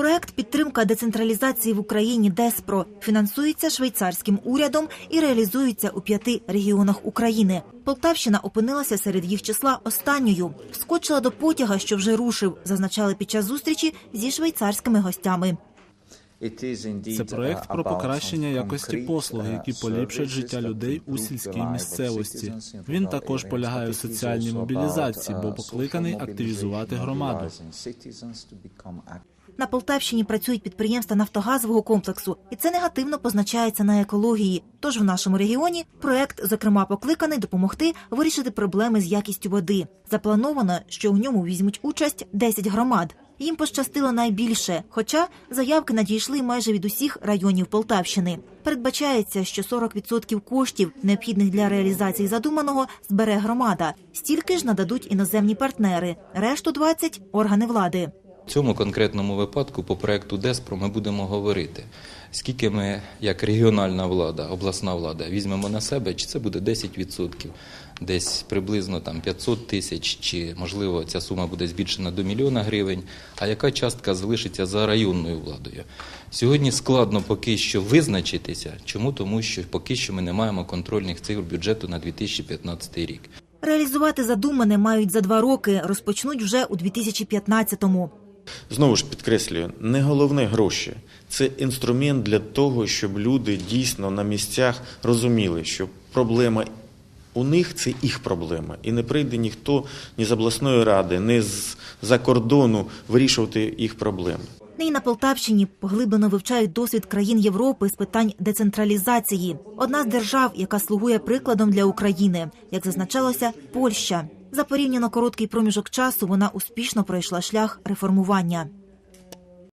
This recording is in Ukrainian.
Проект підтримка децентралізації в Україні ДЕСПРО фінансується швейцарським урядом і реалізується у п'яти регіонах України. Полтавщина опинилася серед їх числа останньою. Вскочила до потяга, що вже рушив, зазначали під час зустрічі зі швейцарськими гостями. Це проект про покращення якості послуг, які поліпшать життя людей у сільській місцевості. Він також полягає у соціальній мобілізації, бо покликаний активізувати громаду. На Полтавщині працюють підприємства нафтогазового комплексу, і це негативно позначається на екології. Тож в нашому регіоні проект, зокрема, покликаний допомогти вирішити проблеми з якістю води. Заплановано, що у ньому візьмуть участь 10 громад. Їм пощастило найбільше, хоча заявки надійшли майже від усіх районів Полтавщини. Передбачається, що 40% коштів, необхідних для реалізації задуманого, збере громада. Стільки ж нададуть іноземні партнери, решту 20 – органи влади. Цьому конкретному випадку по проекту ДЕСПРО ми будемо говорити, скільки ми, як регіональна влада, обласна влада, візьмемо на себе, чи це буде 10%, десь приблизно там 500 тисяч, чи можливо ця сума буде збільшена до мільйона гривень, а яка частка залишиться за районною владою. Сьогодні складно поки що визначитися. Чому? Тому що поки що ми не маємо контрольних цифр бюджету на 2015 рік. Реалізувати задумане мають за два роки, розпочнуть вже у 2015-му. Знову ж підкреслюю, не головне гроші. Це інструмент для того, щоб люди дійсно на місцях розуміли, що проблема у них це їх проблема. І не прийде ніхто ні з обласної ради, ні з-за кордону вирішувати їх проблеми. Нині на Полтавщині поглиблено вивчають досвід країн Європи з питань децентралізації. Одна з держав, яка слугує прикладом для України, як зазначалося, Польща. За порівняно короткий проміжок часу вона успішно пройшла шлях реформування.